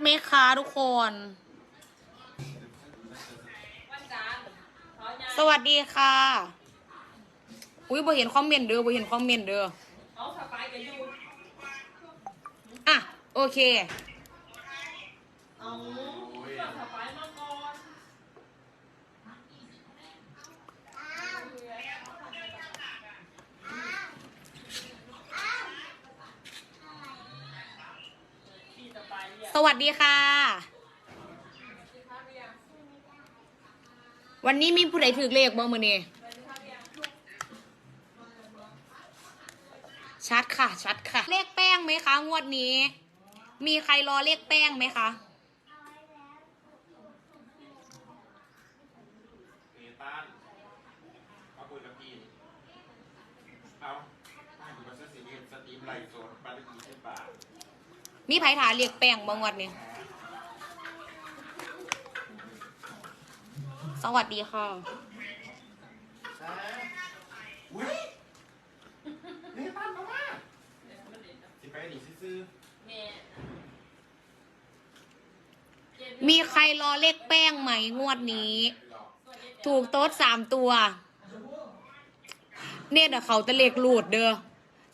ไหมคะทุกคน สวัสดีค่ะ อุ้ยบ่เห็นคอมเมนต์เด้อบ่เห็นคอมเมนต์เด้อเอาสไปกันอยู่อะ โอเค เอาเรื่องสไปมาก่อน พี่ สวัสดีค่ะ วันนี้มีผู้ใดถือเลขบ้างมือนี่ชัดค่ะ ชัดค่ะ เลขแป้งไหมคะ งวดนี้ มีใครรอเลขแป้งไหมคะเอตันเอาปืนกับเอาให้ดูว่าสตรีมสตรีมไลฟ์สดบ้านเลขที่สิบบาท มีไผถาเลขแป้งบ้างงวดนี้สวัสดีค่ะอุ้ยเอตันมาว่าสิไปหนีซื้อแม่มีใครรอเลขแป้งไหมงวดนี้ๆหรอกถูกโต๊ดสามตัว เนี่ยนะเขาจะเลขลูดเด้อ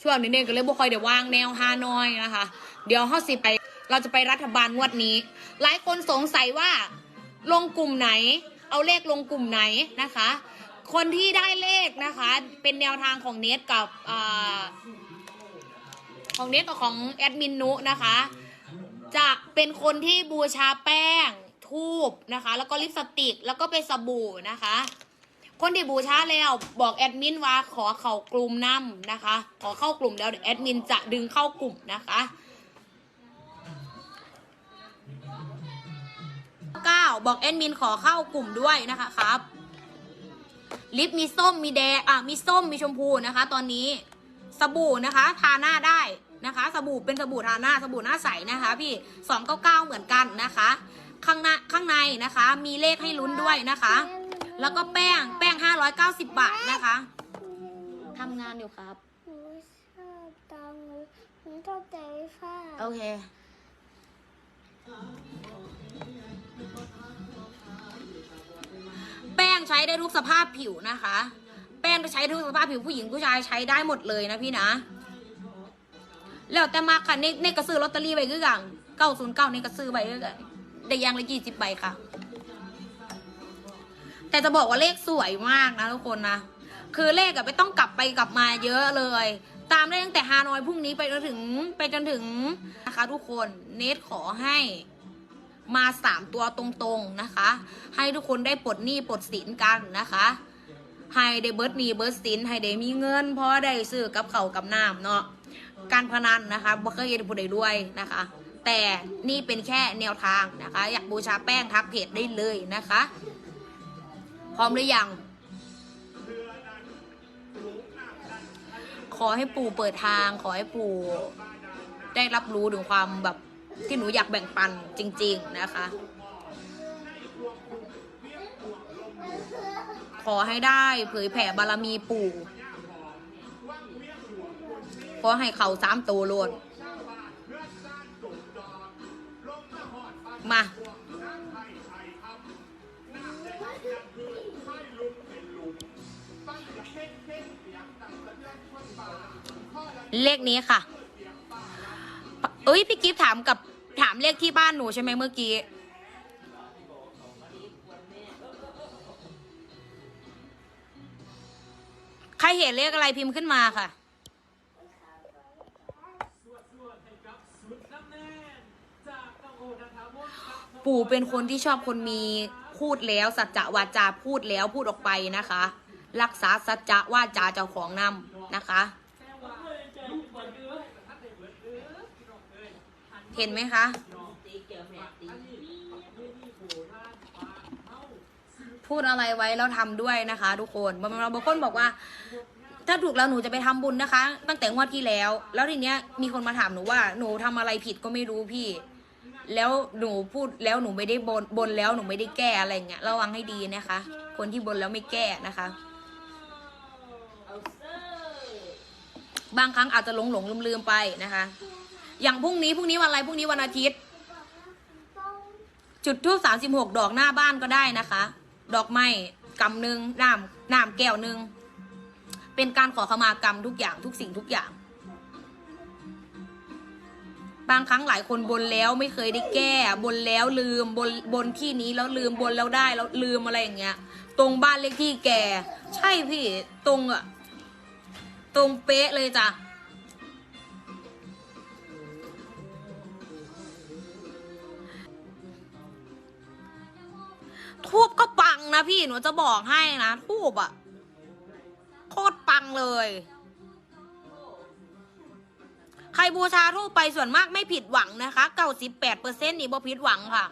ช่วงนี้เนี่ยก็เลยบ่ค่อยเดี๋ยววางแนวฮานอยนะคะ เดี๋ยวเฮาสิไป เราจะไปรัฐบาลงวดนี้ หลายคนสงสัยว่าลงกลุ่มไหน เอาเลขลงกลุ่มไหนนะคะ คนที่ได้เลขนะคะ เป็นแนวทางของเนทกับอของเนทกับของแอดมินนุนะคะจะเป็นคนที่บูชาแป้งทูบนะคะ แล้วก็ลิปสติกแล้วก็เป็นสบู่นะคะ คนที่บูชาแล้วบอกแอดมินว่าขอเข้ากลุ่มน้ำนะคะ ขอเข้ากลุ่มแล้วเดี๋ยวแอดมินจะดึงเข้ากลุ่มนะคะ บอกแอดมินขอเข้ากลุ่มด้วยนะคะครับ ลิปมีส้มมีแดงอะมีส้มมีชมพูนะคะ ตอนนี้สบู่นะคะ ทาหน้าได้นะคะ สบู่เป็นสบู่ทาหน้าสบู่หน้าใสนะคะ พี่สองเก้าเก้าเหมือนกันนะคะ ข้างหน้าข้างในนะคะ มีเลขให้ลุ้นด้วยนะคะ แล้วก็แป้งแป้งห้าร้อยเก้าสิบบาทนะคะทำงานอยู่ครับหนูชอบตังหนูชอบใจฟ้าโอเค แป้งใช้ได้ทุกสภาพผิวนะคะ แป้งใช้ทุกสภาพผิวผู้หญิงผู้ชายใช้ได้หมดเลยนะพี่นะ แล้วแต่มาค่ะในในกระซื้อลอตเตอรี่ไปคือกันเก้าศูนย์เก้าในกระซื้อไปคือกันได้ยังละกี่สิบใบค่ะ แต่จะบอกว่าเลขสวยมากนะทุกคนนะ คือเลขอะไม่ต้องกลับไปกลับมาเยอะเลยตามได้ตั้งแต่ฮานอยพรุ่งนี้ไปจนถึงไปจนถึงนะคะทุกคนเนทขอให้ มาสามตัวตรงๆนะคะ ให้ทุกคนได้ปลดหนี้ปลดสินกันนะคะให้ได้เบิร์ดหนี้เบิร์ดสินให้ได้มีเงิน เพราะได้ซื้อกับเขากับน้ำเนาะการพนันนะคะบ่เคยเห็นผู้ใดรวยนะคะ แต่นี่เป็นแค่แนวทางนะคะ อยากบูชาแป้งทักเพจได้เลยนะคะ พร้อมหรือยังขอให้ปู่เปิดทาง ขอให้ปู่ได้รับรู้ถึงความแบบ ที่หนูอยากแบ่งปันจริง ๆนะคะ ขอให้ได้เผยแผ่บารมีปู่ ขอให้เขาสามตัวโลดมาเลขนี้ค่ะ เอ้ย พี่กิฟต์ถามกับ ถามเลขที่บ้านหนูใช่ไหมเมื่อกี้ ใครเห็นเลขอะไรพิมพ์ขึ้นมาค่ะ ปู่เป็นคนที่ชอบคนมีพูดแล้ว สัจจะวาจาพูดแล้วพูดออกไปนะคะ รักษาสัจจะวาจาเจ้าของนำนะคะ เห็นไหมคะ พูดอะไรไว้แล้วทำด้วยนะคะ ทุกคนบางบางคนบอกว่า ถ้าถูกแล้วหนูจะไปทำบุญนะคะ ตั้งแต่งวดที่แล้ว แล้วทีเนี้ยมีคนมาถามหนูว่าหนูทำอะไรผิดก็ไม่รู้พี่ แล้วหนูพูดแล้วหนูไม่ได้บนบนแล้วหนูไม่ได้แก้อะไรเงี้ยระวังให้ดีนะคะ คนที่บนแล้วไม่แก้นะคะบางครั้งอาจจะหลงหลงลืมลืมไปนะคะ อย่างพรุ่งนี้พรุ่งนี้วันอะไรพรุ่งนี้วันอาทิตย์ จุดทูบสามสิบหกดอกหน้าบ้านก็ได้นะคะ ดอกไม้กำหนึ่งน้ำน้ำแก้วหนึ่งเป็นการขอขมากรรมทุกอย่างทุกสิ่งทุกอย่าง บางครั้งหลายคนบนแล้วไม่เคยได้แก้ บนแล้วลืมบนบนที่นี้แล้วลืมบนแล้วได้แล้วลืมอะไรอย่างเงี้ย ตรงบ้านเลขที่แก ใช่พี่ตรงอะตรงเป๊ะเลยจ้ะ ทูบก็ปังนะพี่หนูจะบอกให้นะทูบอะโคตรปังเลย ใครบูชาทูบไปส่วนมากไม่ผิดหวังนะคะเก้าสิบแปดเปอร์เซ็นต์นี่บ่ผิดหวังค่ะ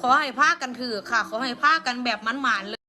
ขอให้พากันถือค่ะ ขอให้พากันแบบมันหมานเลย